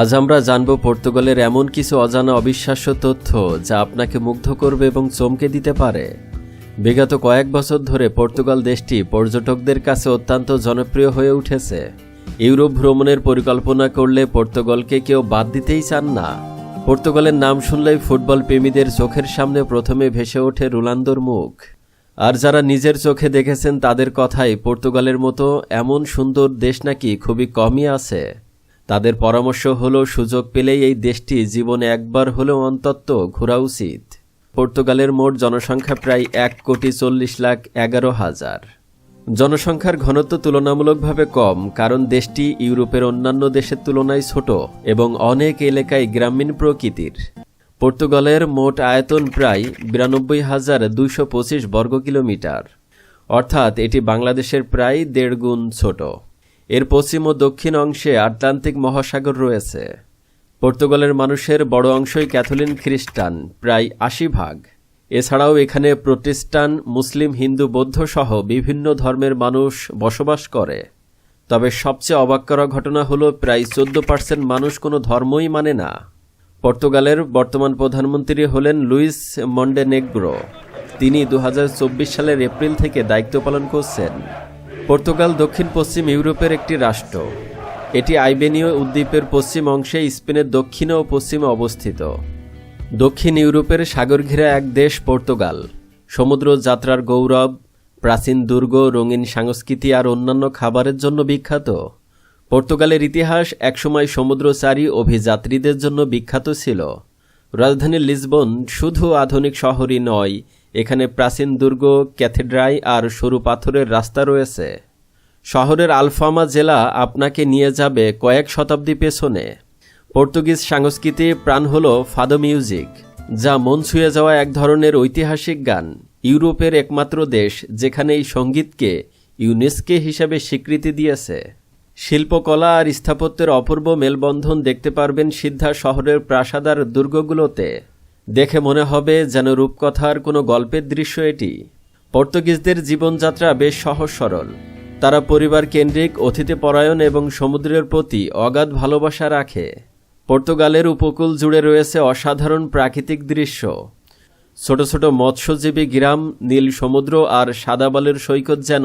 আজ আমরা জানব পর্তুগালের এমন কিছু অজানা অবিশ্বাস্য তথ্য যা আপনাকে মুগ্ধ করবে এবং চমকে দিতে পারে। বিগত কয়েক বছর ধরে পর্তুগাল দেশটি পর্যটকদের কাছে অত্যন্ত জনপ্রিয় হয়ে উঠেছে। ইউরোপ ভ্রমণের পরিকল্পনা করলে পর্তুগালকে কেউ বাদ দিতেই চান না। পর্তুগালের নাম শুনলেই ফুটবল প্রেমীদের চোখের সামনে প্রথমে ভেসে ওঠে রোনালদোর মুখ। আর যারা নিজের চোখে দেখেছেন তাদের কথাই পর্তুগালের মতো এমন সুন্দর দেশ নাকি খুবই কমই আছে। তাদের পরামর্শ হলো, সুযোগ পেলেই এই দেশটি জীবনে একবার হলেও অন্তত ঘোরা উচিত। পর্তুগালের মোট জনসংখ্যা প্রায় এক কোটি চল্লিশ লাখ এগারো হাজার। জনসংখ্যার ঘনত্ব তুলনামূলকভাবে কম, কারণ দেশটি ইউরোপের অন্যান্য দেশের তুলনায় ছোট এবং অনেক এলাকায় গ্রামীণ প্রকৃতির। পর্তুগালের মোট আয়তন প্রায় বিরানব্বই হাজার দুইশো পঁচিশ বর্গ কিলোমিটার অর্থাৎ এটি বাংলাদেশের প্রায় দেড় গুণ ছোট। এর পশ্চিম ও দক্ষিণ অংশে আটলান্টিক মহাসাগর রয়েছে। পর্তুগালের মানুষের বড় অংশই ক্যাথলিক খ্রিস্টান, প্রায় আশি ভাগ। এছাড়াও এখানে প্রতিষ্ঠান মুসলিম, হিন্দু বৌদ্ধ সহ বিভিন্ন ধর্মের মানুষ বসবাস করে। তবে সবচেয়ে অবাক করা ঘটনা হলো প্রায় চোদ্দ পার্সেন্ট মানুষ কোনো ধর্মই মানে না। পর্তুগালের বর্তমান প্রধানমন্ত্রী হলেন লুইস মন্ডেনেগ্রো তিনি দু হাজার চব্বিশ সালের এপ্রিল থেকে দায়িত্ব পালন করছেন। পর্তুগাল দক্ষিণ পশ্চিম ইউরোপের একটি রাষ্ট্র। এটি আইবেনীয় উদ্বীপের পশ্চিম অংশে স্পেনের দক্ষিণে ও পশ্চিমে অবস্থিত। দক্ষিণ ইউরোপের সাগর ঘেরা এক দেশ পর্তুগাল। সমুদ্র যাত্রার গৌরব, প্রাচীন দুর্গ, রঙিন সংস্কৃতি আর অন্যান্য খাবারের জন্য বিখ্যাত। পর্তুগালের ইতিহাস একসময় সমুদ্রচারী অভিযাত্রীদের জন্য বিখ্যাত ছিল। রাজধানী লিসবন শুধু আধুনিক শহরই নয় এখানে প্রাচীন দুর্গ ক্যাথেড্রাই আর সরু পাথরের রাস্তা রয়েছে। শহরের আলফামা জেলা আপনাকে নিয়ে যাবে কয়েক শতাব্দী পেছনে। পর্তুগিজ সংস্কৃতি প্রাণ হল ফাদো মিউজিক, যা মন ছুঁয়ে যাওয়া এক ধরনের ঐতিহাসিক গান, ইউরোপের একমাত্র দেশ, যেখানে এই সঙ্গীতকে ইউনেস্কে হিসাবে স্বীকৃতি দিয়েছে। শিল্পকলা আর স্থাপত্যের অপূর্ব মেলবন্ধন দেখতে পারবেন সিদ্ধা শহরের প্রাসাদার দুর্গগুলোতে। দেখে মনে হবে যেন রূপকথার কোনো গল্পের দৃশ্য এটি। পর্তুগিজদের জীবনযাত্রা বেশ সহজ সরল। তারা পরিবার কেন্দ্রিক অতিথি পরায়ণ এবং সমুদ্রের প্রতি অগাধ ভালোবাসা রাখে। পর্তুগালের উপকূল জুড়ে রয়েছে অসাধারণ প্রাকৃতিক দৃশ্য। ছোট ছোট মৎস্যজীবী গ্রাম, নীল সমুদ্র আর সাদা বালের সৈকত যেন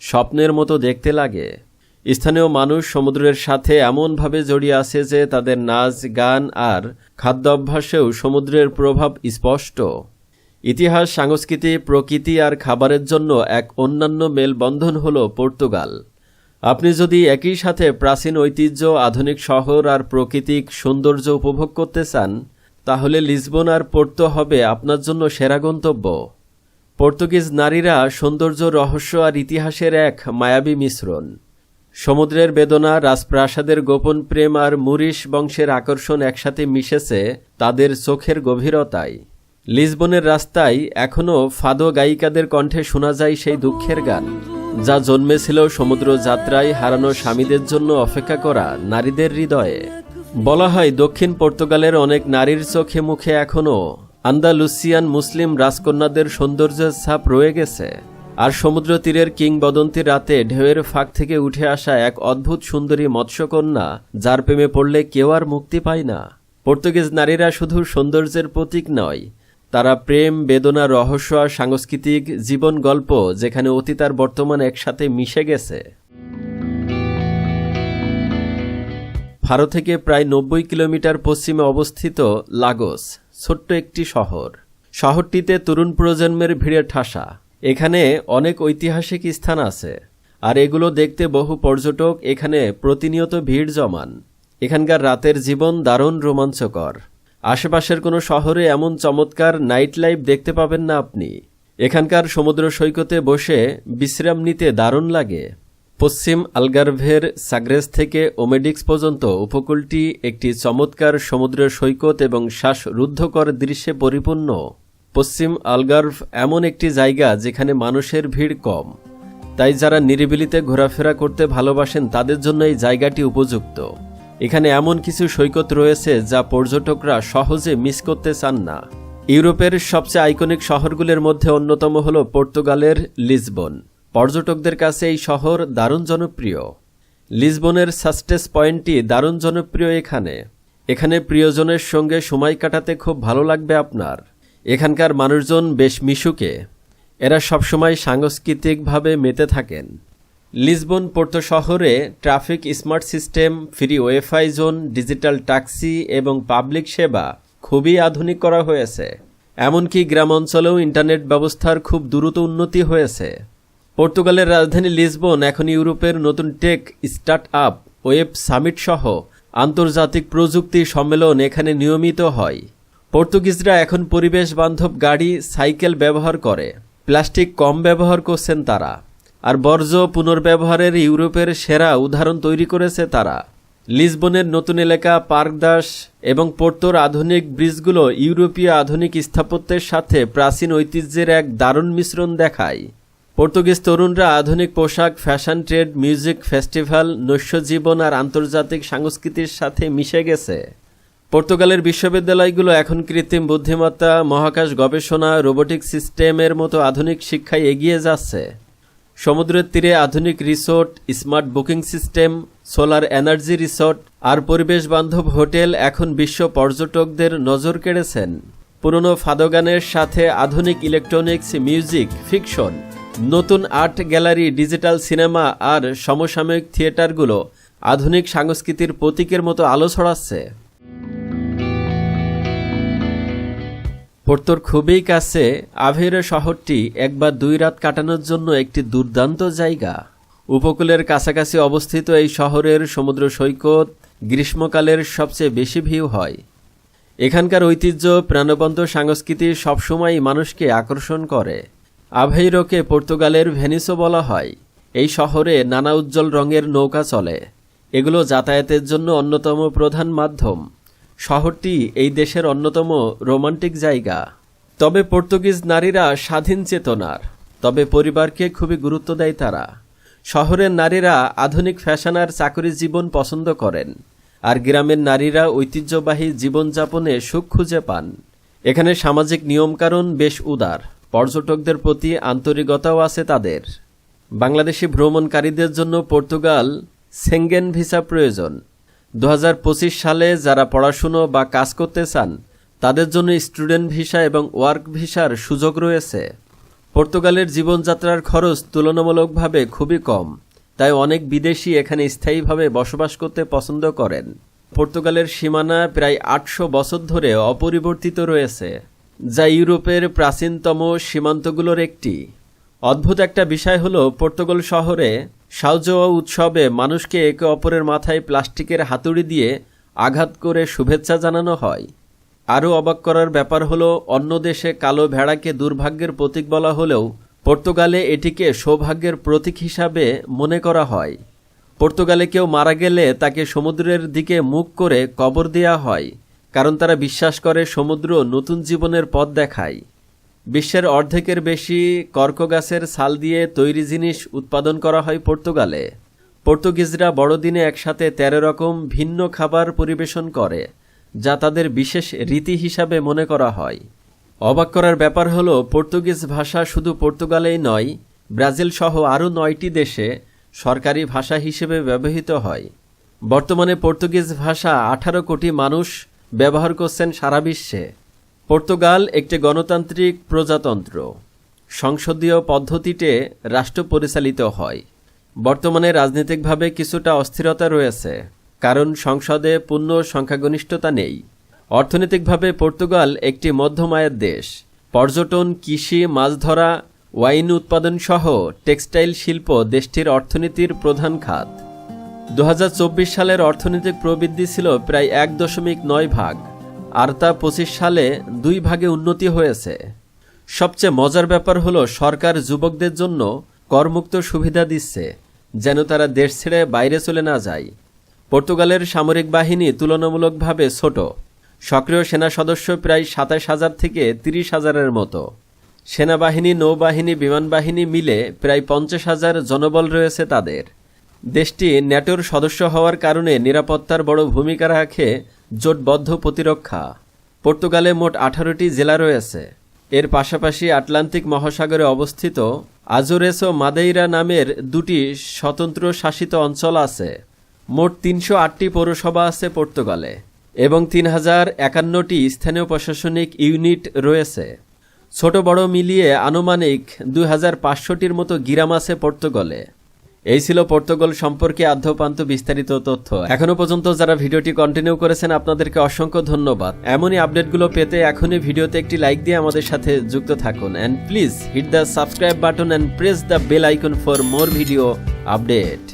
স্বপ্নের মতো দেখতে লাগে। স্থানীয় মানুষ সমুদ্রের সাথে এমনভাবে জড়িয়ে আছে যে তাদের নাচ, গান আর খাদ্য অভ্যাসেও সমুদ্রের প্রভাব স্পষ্ট। ইতিহাস, সংস্কৃতি, প্রকৃতি আর খাবারের জন্য এক অন্যান্য মেলবন্ধন হল পর্তুগাল। আপনি যদি একই সাথে প্রাচীন ঐতিহ্য, আধুনিক শহর আর প্রাকৃতিক সৌন্দর্য উপভোগ করতে চান, তাহলে লিসবন আর পোর্তো হবে আপনার জন্য সেরা গন্তব্য। পর্তুগিজ নারীরা সৌন্দর্য, রহস্য আর ইতিহাসের এক মায়াবী মিশ্রণ। সমুদ্রের বেদনা, রাজপ্রাসাদের গোপন প্রেম আর মুরিশ বংশের আকর্ষণ একসাথে মিশেছে তাদের চোখের গভীরতায়। লিসবনের রাস্তায় এখনও ফাদো গায়িকাদের কণ্ঠে শোনা যায় সেই দুঃখের গান, যা জন্মেছিল সমুদ্র যাত্রায় হারানো স্বামীদের জন্য অপেক্ষা করা নারীদের হৃদয়ে। বলা হয়, দক্ষিণ পর্তুগালের অনেক নারীর চোখে মুখে এখনও আন্দালুসিয়ান মুসলিম রাজকন্যাদের সৌন্দর্যের ছাপ রয়ে গেছে। আর সমুদ্র তীরের কিংবদন্তি রাতে ঢেউয়ের ফাঁক থেকে উঠে আসা এক অদ্ভুত সুন্দরী মৎস্যকন্যা, যার প্রেমে পড়লে কেউ আর মুক্তি পায় না। পর্তুগিজ নারীরা শুধু সৌন্দর্যের প্রতীক নয়, তারা প্রেম, বেদনা, রহস্য আর সাংস্কৃতিক জীবন গল্প যেখানে অতীত আর বর্তমান একসাথে মিশে গেছে। ভারত থেকে প্রায় নব্বই কিলোমিটার পশ্চিমে অবস্থিত লাগোস, ছোট্ট একটি শহর। শহরটিতে তরুণ প্রজন্মের ভিড়ে ঠাসা। এখানে অনেক ঐতিহাসিক স্থান আছে, আর এগুলো দেখতে বহু পর্যটক এখানে প্রতিনিয়ত ভিড় জমান। এখানকার রাতের জীবন দারুণ রোমাঞ্চকর। আশেপাশের কোনো শহরে এমন চমৎকার নাইট লাইফ দেখতে পাবেন না আপনি। এখানকার সমুদ্র সৈকতে বসে বিশ্রাম নিতে দারুণ লাগে। পশ্চিম আলগারভের সাগ্রেস থেকে ওমেডিক্স পর্যন্ত উপকূলটি একটি চমৎকার সমুদ্র সৈকত এবং শ্বাসরুদ্ধকর দৃশ্যে পরিপূর্ণ। পশ্চিম আলগার্ভ এমন একটি জায়গা যেখানে মানুষের ভিড় কম। তাই যারা নিরিবিলিতে ঘোরাফেরা করতে ভালোবাসেন, তাদের জন্য এই জায়গাটি উপযুক্ত। এখানে এমন কিছু সৈকত রয়েছে যা পর্যটকরা সহজে মিস করতে চান না। ইউরোপের সবচেয়ে আইকনিক শহরগুলির মধ্যে অন্যতম হল পর্তুগালের লিসবন। পর্যটকদের কাছে এই শহর দারুণ জনপ্রিয়। লিসবনের সাস্টেস পয়েন্টটি দারুণ জনপ্রিয় এখানে। এখানে প্রিয়জনের সঙ্গে সময় কাটাতে খুব ভালো লাগবে আপনার। এখানকার মানুষজন বেশ মিশুকে। এরা সবসময় সাংস্কৃতিকভাবে মেতে থাকেন। লিসবন পোর্তো শহরে traffic smart system, free wifi zone, digital taxi এবং পাবলিক সেবা খুবই আধুনিক করা হয়েছে। এমনকি গ্রাম অঞ্চলেও ইন্টারনেট ব্যবস্থার খুব দ্রুত উন্নতি হয়েছে। পর্তুগালের রাজধানী লিসবন এখন ইউরোপের নতুন tech start up web summit সহ আন্তর্জাতিক প্রযুক্তি সম্মেলন এখানে নিয়মিত হয়। পর্তুগিজরা এখন পরিবেশ বান্ধব গাড়ি, সাইকেল ব্যবহার করে। প্লাস্টিক কম ব্যবহার করছেন তারা। আর বর্জ্য পুনর্ব্যবহারের ইউরোপের সেরা উদাহরণ তৈরি করেছে তারা। লিসবনের নতুন এলাকা পার্কদাস এবং পোর্তোর আধুনিক ব্রিজগুলো ইউরোপীয় আধুনিক স্থাপত্যের সাথে প্রাচীন ঐতিহ্যের এক দারুণ মিশ্রণ দেখায়। পর্তুগিজ তরুণরা আধুনিক পোশাক, ফ্যাশন ট্রেড, মিউজিক ফেস্টিভ্যাল, নৈশজীবন আর আন্তর্জাতিক সংস্কৃতির সাথে মিশে গেছে। পর্তুগালের বিশ্ববিদ্যালয়গুলো এখন কৃত্রিম বুদ্ধিমত্তা, মহাকাশ গবেষণা, রোবোটিক সিস্টেমের মতো আধুনিক শিক্ষায় এগিয়ে যাচ্ছে। সমুদ্রের তীরে আধুনিক resort, smart booking system, solar energy resort আর পরিবেশ বান্ধব হোটেল এখন বিশ্ব পর্যটকদের নজর কেড়েছেন। পুরনো ফাদোগানের সাথে আধুনিক ইলেকট্রনিক্স, মিউজিক, ফিকশন, নতুন আর্ট গ্যালারি, ডিজিটাল সিনেমা আর সমসাময়িক থিয়েটারগুলো আধুনিক সংস্কৃতির প্রতীকের মতো আলো ছড়াচ্ছে। পোর্তোর খুবই কাছে আভেরো শহরটি একবার দুই রাত কাটানোর জন্য একটি দুর্দান্ত জায়গা। উপকূলের কাছাকাছি অবস্থিত এই শহরের সমুদ্র সৈকত গ্রীষ্মকালের সবচেয়ে বেশি ভিউ হয়। এখানকার ঐতিহ্য, প্রাণবন্ত সংস্কৃতি সবসময় মানুষকে আকর্ষণ করে। আভেইরোকে পর্তুগালের ভেনিসও বলা হয়। এই শহরে নানা উজ্জ্বল রঙের নৌকা চলে। এগুলো যাতায়াতের জন্য অন্যতম প্রধান মাধ্যম। শহরটি এই দেশের অন্যতম রোমান্টিক জায়গা। তবে পর্তুগিজ নারীরা স্বাধীন চেতনার। তবে পরিবারকে খুবই গুরুত্ব দেয় তারা। শহরের নারীরা আধুনিক ফ্যাশন আর চাকরি জীবন পছন্দ করেন। আর গ্রামের নারীরা ঐতিহ্যবাহী জীবনযাপনে সুখ খুঁজে পান। এখানে সামাজিক নিয়মকানুন বেশ উদার। পর্যটকদের প্রতি আন্তরিকতাও আছে তাদের। বাংলাদেশি ভ্রমণকারীদের জন্য পর্তুগাল সেঙ্গেন ভিসা প্রয়োজন। দু হাজার পঁচিশ সালে যারা পড়াশুনো বা কাজ করতে চান, তাদের জন্য স্টুডেন্ট ভিসা এবং ওয়ার্ক ভিসার সুযোগ রয়েছে। পর্তুগালের জীবনযাত্রার খরচ তুলনামূলকভাবে খুবই কম, তাই অনেক বিদেশি এখানে স্থায়ীভাবে বসবাস করতে পছন্দ করেন। পর্তুগালের সীমানা প্রায় আটশো বছর ধরে অপরিবর্তিত রয়েছে, যা ইউরোপের প্রাচীনতম সীমান্তগুলোর একটি। অদ্ভুত একটা বিষয় হলো, পর্তুগাল শহরে সাউজোয়া উৎসবে মানুষকে একে অপরের মাথায় প্লাস্টিকের হাতুড়ি দিয়ে আঘাত করে শুভেচ্ছা জানানো হয়। আরও অবাক করার ব্যাপার হলো, অন্য দেশে কালো ভেড়াকে দুর্ভাগ্যের প্রতীক বলা হলেও পর্তুগালে এটিকে সৌভাগ্যের প্রতীক হিসাবে মনে করা হয়। পর্তুগালে কেউ মারা গেলে তাকে সমুদ্রের দিকে মুখ করে কবর দেওয়া হয়, কারণ তারা বিশ্বাস করে সমুদ্র নতুন জীবনের পথ দেখায়। বিশ্বের অর্ধেকের বেশি কর্ক গাছের ছাল দিয়ে তৈরি জিনিস উৎপাদন করা হয় পর্তুগালে। পর্তুগিজরা বড়দিনে একসাথে তেরো রকম ভিন্ন খাবার পরিবেশন করে, যা তাদের বিশেষ রীতি হিসাবে মনে করা হয়। অবাক করার ব্যাপার হলো, পর্তুগিজ ভাষা শুধু পর্তুগালেই নয়, ব্রাজিল সহ আরও নয়টি দেশে সরকারি ভাষা হিসেবে ব্যবহৃত হয়। বর্তমানে পর্তুগিজ ভাষা আঠারো কোটি মানুষ ব্যবহার করছেন সারা বিশ্বে। পর্তুগাল একটি গণতান্ত্রিক প্রজাতন্ত্র। সংসদীয় পদ্ধতিতে রাষ্ট্র পরিচালিত হয়। বর্তমানে রাজনৈতিকভাবে কিছুটা অস্থিরতা রয়েছে, কারণ সংসদে পূর্ণ সংখ্যাগরিষ্ঠতা নেই। অর্থনৈতিকভাবে পর্তুগাল একটি মধ্যম আয়ের দেশ। পর্যটন, কৃষি, মাছ ধরা, ওয়াইন উৎপাদন সহ টেক্সটাইল শিল্প দেশটির অর্থনীতির প্রধান খাত। দু হাজার চব্বিশ সালের অর্থনৈতিক প্রবৃদ্ধি ছিল প্রায় এক দশমিক নয় ভাগ। আর তা পঁচিশ সালে দুই ভাগে উন্নতি হয়েছে। সবচেয়ে মজার ব্যাপার হলো সরকার যুবকদের জন্য করমুক্ত সুবিধা দিচ্ছে, যেন তারা দেশ ছেড়ে বাইরে চলে না যায়। পর্তুগালের সামরিক বাহিনী তুলনামূলকভাবে ছোট। সক্রিয় সেনা সদস্য প্রায় সাতাশ হাজার থেকে তিরিশ হাজারের মতো। সেনাবাহিনী, নৌবাহিনী, বিমানবাহিনী মিলে প্রায় পঞ্চাশ হাজার জনবল রয়েছে তাদের। দেশটি ন্যাটোর সদস্য হওয়ার কারণে নিরাপত্তার বড় ভূমিকা রাখে জোটবদ্ধ প্রতিরক্ষা। পর্তুগালে মোট আঠারোটি জেলা রয়েছে। এর পাশাপাশি আটলান্টিক মহাসাগরে অবস্থিত আজোরেস ও মাদেইরা নামের দুটি স্বতন্ত্র শাসিত অঞ্চল আছে। মোট তিনশো আটটি পৌরসভা আছে পর্তুগালে এবং তিন হাজার একান্নটি স্থানীয় প্রশাসনিক ইউনিট রয়েছে। ছোট বড় মিলিয়ে আনুমানিক দুই হাজার পাঁচশোটির মতো গিরাম আছে পর্তুগালে। এই ছিল পর্তুগাল সম্পর্কে আদ্যপান্ত বিস্তারিত তথ্য। এখনও পর্যন্ত যারা ভিডিওটি কন্টিনিউ করেছেন, আপনাদেরকে অসংখ্য ধন্যবাদ। এমনই আপডেটগুলো পেতে এখনই ভিডিওতে একটি লাইক দিয়ে আমাদের সাথে যুক্ত থাকুন। And please hit the subscribe button and press the bell icon for more video update